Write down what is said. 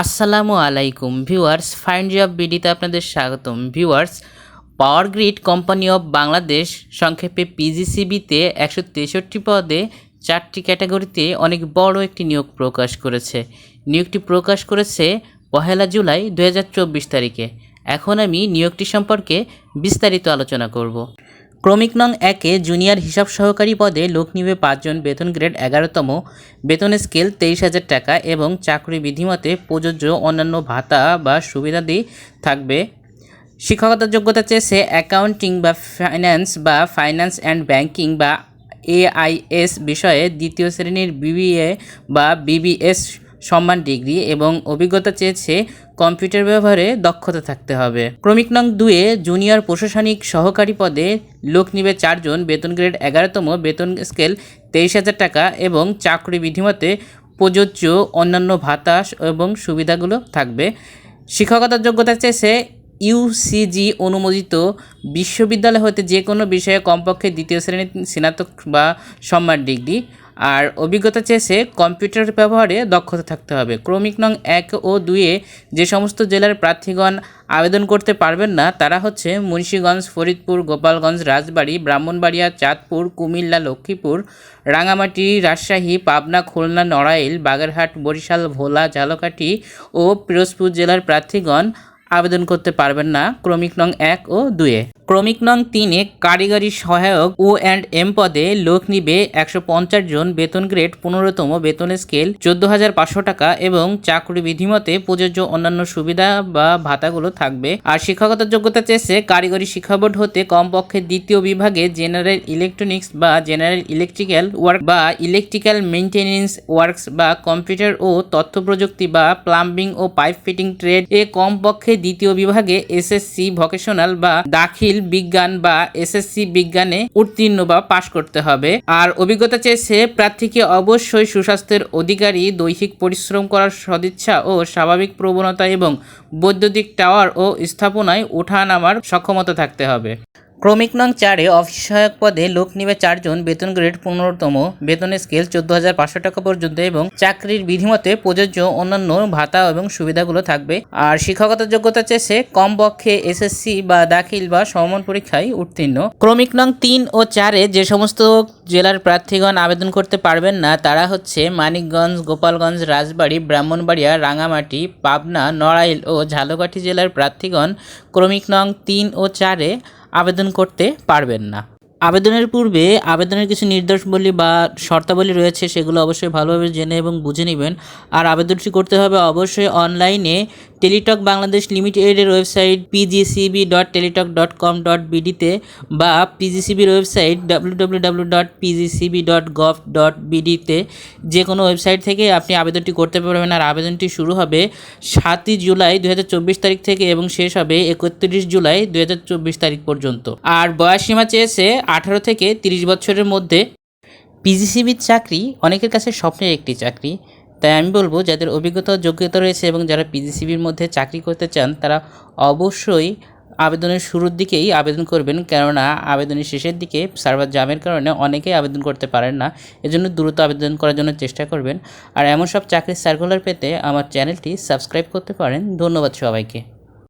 আসসালামু আলাইকুম, viewers find job বিডিতে আপনাদের স্বাগতম। Viewers, power grid company of Bangladesh সংক্ষেপে পিজিসিবিতে একশো তেষট্টি পদে চারটি ক্যাটাগরিতে অনেক বড় একটি নিয়োগ প্রকাশ করেছে। নিয়োগটি প্রকাশ করেছে পহেলা জুলাই দু হাজার চব্বিশ তারিখে। এখন আমি নিয়োগটি সম্পর্কে বিস্তারিত আলোচনা করব। ক্রমিক নং একে জুনিয়র হিসাব সহকারী পদে লোক নিবে পাঁচজন বেতন গ্রেড এগারোতম, বেতন স্কেল তেইশ হাজার টাকা এবং চাকরি বিধিমতে প্রযোজ্য অন্যান্য ভাতা বা সুবিধাদি থাকবে। শিক্ষকতার যোগ্যতা চেয়েছে অ্যাকাউন্টিং বা ফাইন্যান্স বা ফাইন্যান্স অ্যান্ড ব্যাংকিং বা এআইএস বিষয়ে দ্বিতীয় শ্রেণির বিবিএ বা বিবিএস সম্মান ডিগ্রি এবং অভিজ্ঞতা চেয়েছে কম্পিউটার ব্যবহারে দক্ষতা থাকতে হবে। ক্রমিক নং দুয়ে জুনিয়র প্রশাসনিক সহকারী পদে লোক নিবে চারজন, বেতন গ্রেড এগারোতম, বেতন স্কেল তেইশ হাজার টাকা এবং চাকরি বিধিমতে প্রযোজ্য অন্যান্য ভাতা এবং সুবিধাগুলো থাকবে। শিক্ষকতার যোগ্যতা চেয়েছে ইউসিজি অনুমোদিত বিশ্ববিদ্যালয় হতে যে কোনো বিষয়ে কমপক্ষে দ্বিতীয় শ্রেণির স্নাতক বা সম্মান ডিগ্রি। আর অভিজ্ঞতা চেয়েছে কম্পিউটার ব্যবহারে দক্ষতা থাকতে হবে। ক্রমিক নং এক ও দুইয়ে যে সমস্ত জেলার প্রার্থীগণ আবেদন করতে পারবেন না, তারা হচ্ছে মুন্সীগঞ্জ, ফরিদপুর, গোপালগঞ্জ, রাজবাড়ী, ব্রাহ্মণবাড়িয়া, চাঁদপুর, কুমিল্লা, লক্ষ্মীপুর, রাঙামাটি, রাজশাহী, পাবনা, খুলনা, নড়াইল, বাগেরহাট, বরিশাল, ভোলা ঝালকাঠি ও পিরোজপুর জেলার প্রার্থীগণ আবেদন করতে পারবেন না ক্রমিক নং এক ও দুয়ে ক্রমিক নং তিনে কারিগরি সহায়ক ও অ্যান্ড এম পদে লোক নিবে একশো পঞ্চাশ জন বেতন গ্রেড পনেরোতম বেতন স্কেল চোদ্দ হাজার পাঁচশো টাকা এবং চাকরি বিধিমতে প্রযোজ্য অন্যান্য সুবিধা বা ভাতাগুলো থাকবে। আর শিক্ষকতার যোগ্যতা চেয়েছে কারিগরি শিক্ষা বোর্ড হতে কমপক্ষে দ্বিতীয় বিভাগে জেনারেল ইলেকট্রনিক্স বা জেনারেল ইলেকট্রিক্যাল ওয়ার্ক বা ইলেকট্রিক্যাল মেইনটেনেন্স ওয়ার্কস বা কম্পিউটার ও তথ্য প্রযুক্তি বা প্লাম্বিং ও পাইপ ফিটিং ট্রেড। এ কমপক্ষে দ্বিতীয় বিভাগে এসএসসি ভোকেশনাল বা দাখিল বিজ্ঞান বা এসএসসি বিজ্ঞানে উত্তীর্ণ বা পাশ করতে হবে। আর অভিজ্ঞতা চেয়েছে প্রার্থীকে অবশ্যই সুস্বাস্থ্যের অধিকারী, দৈহিক পরিশ্রম করার সদিচ্ছা ও স্বাভাবিক প্রবণতা এবং বৈদ্যুতিক টাওয়ার ও স্থাপনায় ওঠা নামার সক্ষমতা থাকতে হবে। ক্রমিক নং চারে অফিস সহায়ক পদে লোক নিবে চারজন বেতন গ্রেড পনেরোতম, বেতন স্কেল চোদ্দ হাজার পাঁচশো টাকা পর্যন্ত এবং চাকরির বিধিমতে প্রযোজ্য অন্যান্য ভাতা এবং সুবিধাগুলো থাকবে। আর শিক্ষকতার যোগ্যতা চেয়েছে কমপক্ষে এসএসসি বা দাখিল বা সমমান পরীক্ষায় উত্তীর্ণ। ক্রমিক নং তিন ও চারে যে সমস্ত জেলার প্রার্থীগণ আবেদন করতে পারবেন না, তারা হচ্ছে মানিকগঞ্জ, গোপালগঞ্জ, রাজবাড়ী, ব্রাহ্মণবাড়িয়া, রাঙামাটি, পাবনা, নড়াইল ও ঝালকাঠি জেলার প্রার্থীগণ। ক্রমিক নং তিন ও চারে আবেদন করতে পারবেন না। আবেদনের পূর্বে আবেদনের কিছু নির্দেশাবলী বা শর্তাবলী রয়েছে, সেগুলো অবশ্যই ভালোভাবে জেনে এবং বুঝে নেবেন। আর আবেদনটি করতে হবে অবশ্যই অনলাইনে টেলিটক বাংলাদেশ লিমিটেডের website PGCB dot Teletalk dot com dot বিডিতে বা পিজিসিবির website W W dot PGCB dot gov dot বিডিতে যে কোনো ওয়েবসাইট থেকে আপনি আবেদনটি করতে পারবেন। আর আবেদনটি শুরু হবে সাতই জুলাই দু হাজার চব্বিশ তারিখ থেকে এবং শেষ হবে একত্রিশ জুলাই দু হাজার চব্বিশ তারিখ পর্যন্ত। আর বয়স সীমা চেয়েছে আঠারো থেকে তিরিশ বছরের মধ্যে। পিজিসিবির চাকরি অনেকের কাছে স্বপ্নের একটি চাকরি। তাই আমি বলব, যাদের অভিজ্ঞতা যোগ্যতা রয়েছে এবং যারা পিজিসিবির মধ্যে চাকরি করতে চান, তারা অবশ্যই আবেদনের শুরুর দিকেই আবেদন করবেন। কেননা আবেদনের শেষের দিকে সার্ভার জামের কারণে অনেকেই আবেদন করতে পারেন না। এজন্য দ্রুত আবেদন করার জন্য চেষ্টা করবেন। আর এমন সব চাকরির সার্কুলার পেতে আমার চ্যানেলটি সাবস্ক্রাইব করতে পারেন। ধন্যবাদ সবাইকে।